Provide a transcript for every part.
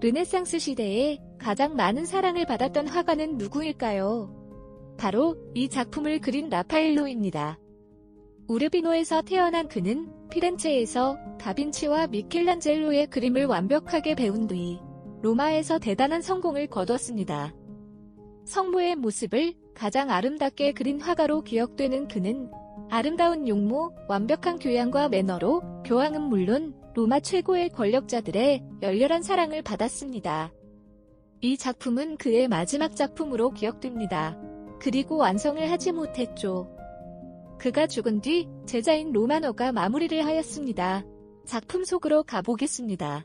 르네상스 시대에 가장 많은 사랑을 받았던 화가는 누구일까요? 바로 이 작품을 그린 라파엘로입니다. 우르비노에서 태어난 그는 피렌체에서 다빈치와 미켈란젤로의 그림을 완벽하게 배운 뒤 로마에서 대단한 성공을 거뒀습니다. 성모의 모습을 가장 아름답게 그린 화가로 기억되는 그는 아름다운 용모, 완벽한 교양과 매너로 교황은 물론 로마 최고의 권력자들의 열렬한 사랑을 받았습니다. 이 작품은 그의 마지막 작품으로 기억됩니다. 그리고 완성을 하지 못했죠. 그가 죽은 뒤 제자인 로마노가 마무리를 하였습니다. 작품 속으로 가보겠습니다.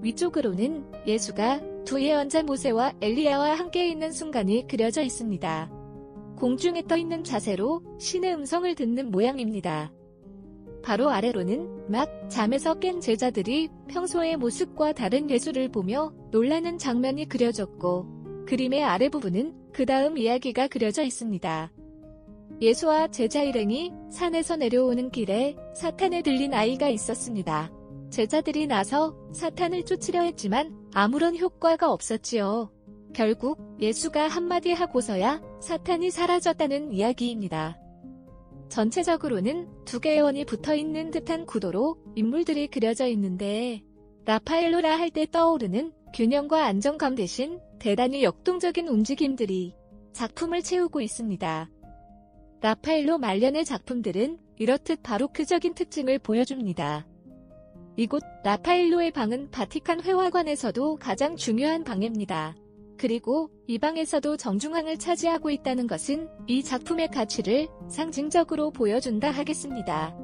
위쪽으로는 예수가 두 예언자 모세와 엘리야와 함께 있는 순간이 그려져 있습니다. 공중에 떠 있는 자세로 신의 음성을 듣는 모양입니다. 바로 아래로는 막 잠에서 깬 제자들이 평소의 모습과 다른 예수를 보며 놀라는 장면이 그려졌고 그림의 아래 부분은 그 다음 이야기가 그려져 있습니다. 예수와 제자 일행이 산에서 내려오는 길에 사탄에 들린 아이가 있었습니다. 제자들이 나서 사탄을 쫓으려 했지만 아무런 효과가 없었지요. 결국 예수가 한마디 하고서야 사탄이 사라졌다는 이야기입니다. 전체적으로는 두 개의 원이 붙어 있는 듯한 구도로 인물들이 그려져 있는데 라파엘로라 할 때 떠오르는 균형과 안정감 대신 대단히 역동적인 움직임들이 작품을 채우고 있습니다. 라파엘로 말년의 작품들은 이렇듯 바로크적인 특징을 보여줍니다. 이곳 라파엘로의 방은 바티칸 회화관에서도 가장 중요한 방입니다. 그리고 이 방에서도 정중앙을 차지하고 있다는 것은 이 작품의 가치를 상징적으로 보여준다 하겠습니다.